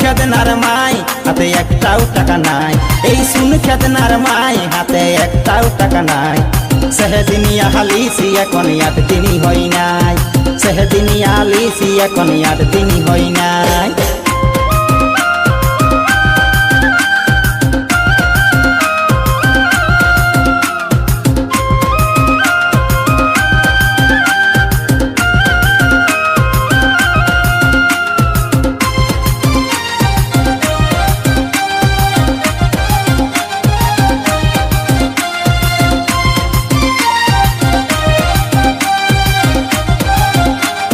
খেদনার মাই, হাতে একটাও টাকা নাই। এই শুন খেদনার মাই, হাতে একটাও টাকা নাই। সেহেদিনিয়া হালিসি এখন আট দিনই হই নাই। সেহেদিনিয়া হালিসি এখন আট দিনই হই